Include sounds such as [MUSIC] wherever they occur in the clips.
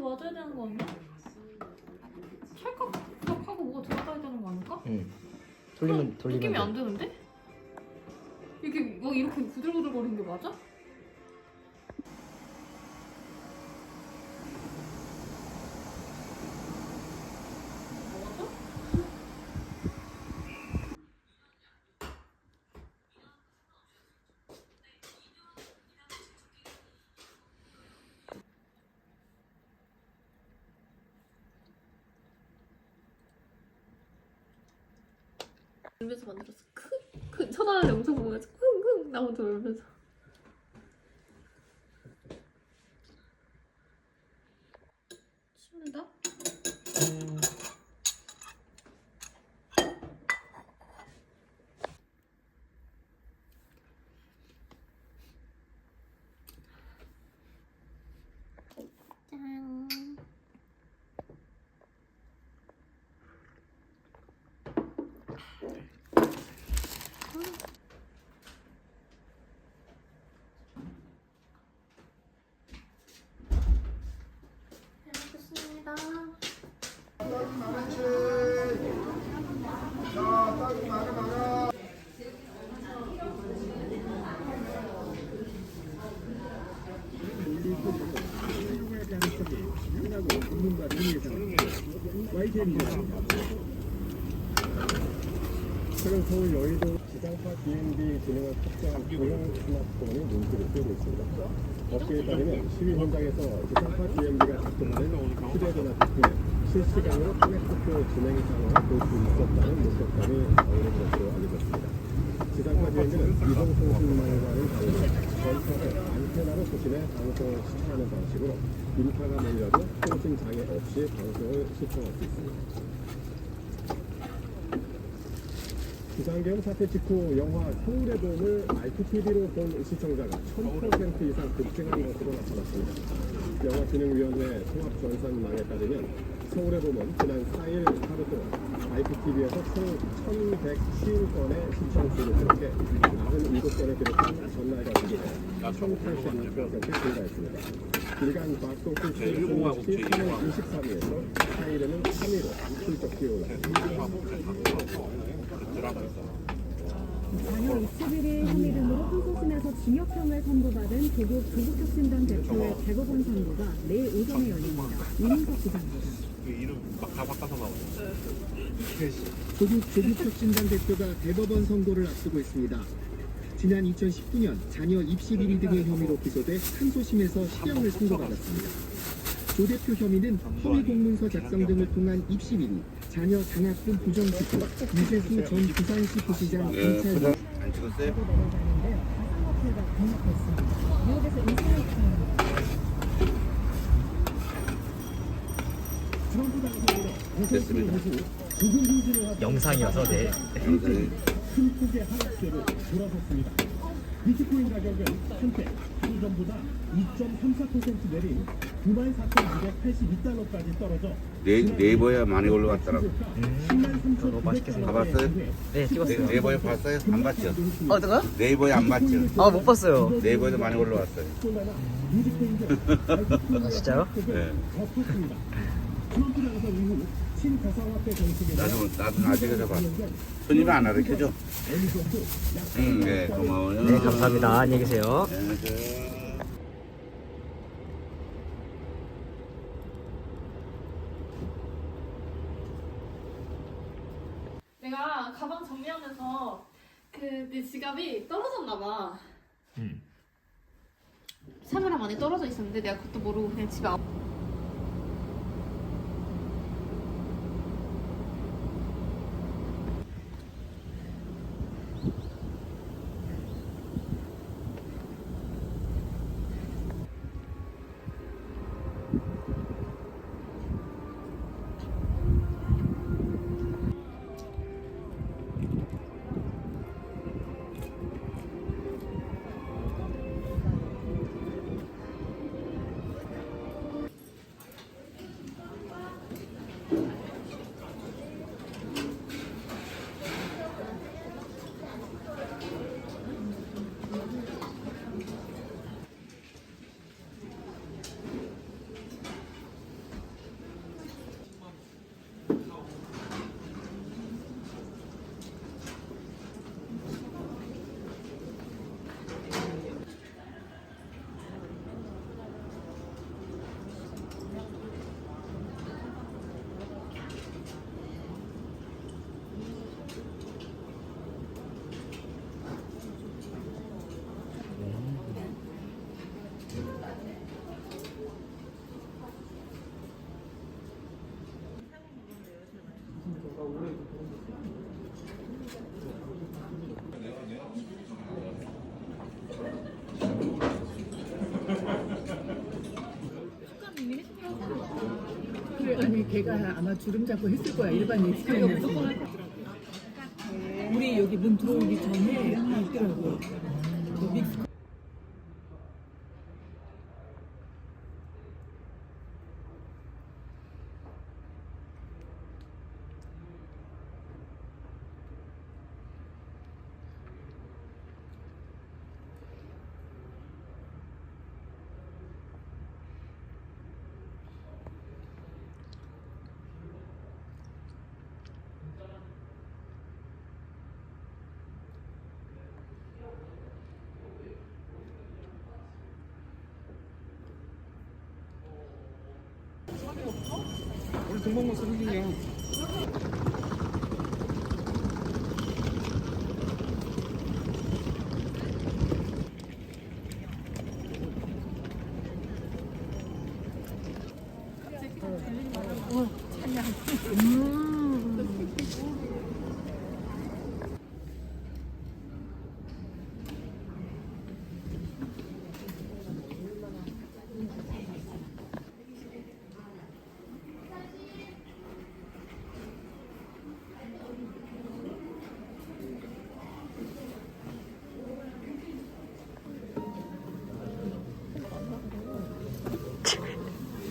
맞아야 되는 거 아니야? 찰칵찰칵 하고 뭐가 들어가야 되는 거 아닐까? 응. 돌리면 돌리면 느낌이 돼. 안 되는데? 이게 뭐 이렇게 구들구들거리는 게 맞아? 맞아? 울면서 만들었어. 크크 천안의 영상 보면서 킁킁 나 혼자 울면서. 먹겠습니다. 최근 서울 여의도 지상파 진흥을 탑재한 공용 스마트폰이 눈길을 끌고 있습니다. 업계에 따르면 시위 현장에서 지상파 DMB가 작동하는 휴대전화 디스플레이 실시간으로 스마트폰 진행의 상황을 볼 수 있었다는 목격담이 나오는 것으로 알려졌습니다. 지상파 DMB는 이동 통신망과는 달리 전선을 안테나로 수신해 방송을 시청하는 방식으로 인파가 몰려도 통신 장애 없이 방송을 시청할 수 있습니다. 비상계엄 사태 직후 영화 서울의 봄을 IPTV로 본 시청자가 1000% 이상 급증한 것으로 나타났습니다. 영화진흥위원회 통합전산망에 따르면 서울의 봄은 지난 4일 하루 동안 IPTV에서 총 1150건의 시청수를 기록해 97건을 기록한 전날과 비교해 1082% 증가했습니다. 일간 시청률 3월 23일에서 4일에는 3위로 실적 기울었 장현 21일 혐의등으로 항소심에서 징역형을 선고받은 조국 조국혁신당 대표의 대법원 선고가 내일 오전에 열립니다. 이민석 기자입니다. 조국 조국혁신당 대표가 대법원 선고를 앞두고 있습니다. 지난 2019년 자녀 입시 비리 등의 혐의로 기소돼 항소심에서 실형을 선고받았습니다. 조 대표 혐의는 허위 공문서 작성 등을 통한 입시 비리, 자녀 장학금 부정 직후, 유재수 전 부산시 부시장 경찰 안 찍었어요? 트럼프 당선으로 됐습니다. 영상이어서 네. 영상이 큰 폭의 하락세로 돌아섰습니다. 비트코인 가격은 한때 하루 전보다 2.34% 내린 94,282달러까지 떨어져 네, 네이버에 많이 올라왔더라고. 생겼 가봤어요? 네, 네, 찍었어요. 네 이버에 봤어요? 안 봤죠? 어떤가? 네이버에 안 봤죠? 아, 못 봤어요. 네이버에도 많이 올라왔어요. [LAUGHS] 아, 진짜요? 네. 덮었습니다. 트럼프 당선 이후 나도, 나도 나중에 봐. 손님이 안 가르쳐줘? 응, 네, 고마워요. 네, 감사합니다. 안녕히 계세요. 네. 내가 가방 정리하면서 그 내 지갑이 떨어졌나 봐. 음. 카메라 안에 떨어져 있었는데 내가 그것도 모르고 그냥 집에 안 걔가 아마 주름 잡고 했을 거야. 일반 예술인에서 우리 여기 문 들어오기 전에 있더라고. 그 믹스 우리 동방모 쓰는 중이야.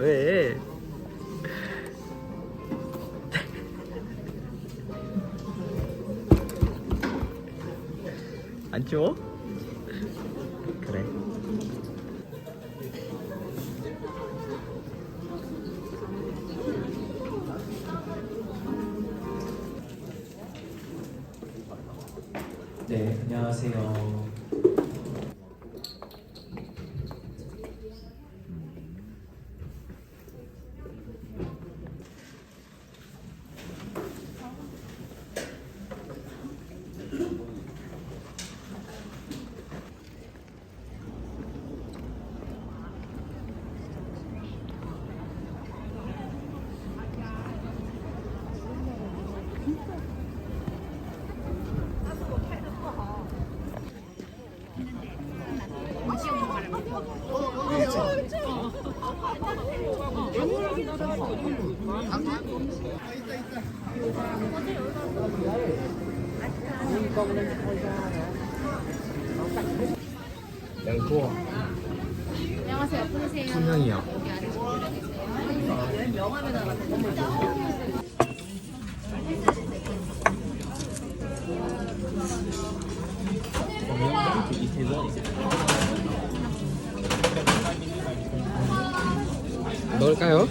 왜? [LAUGHS] 안 추워? 그래. 네, 안녕하세요. 양토 안녕하세요. 여섯 분만 한 잠깐만요.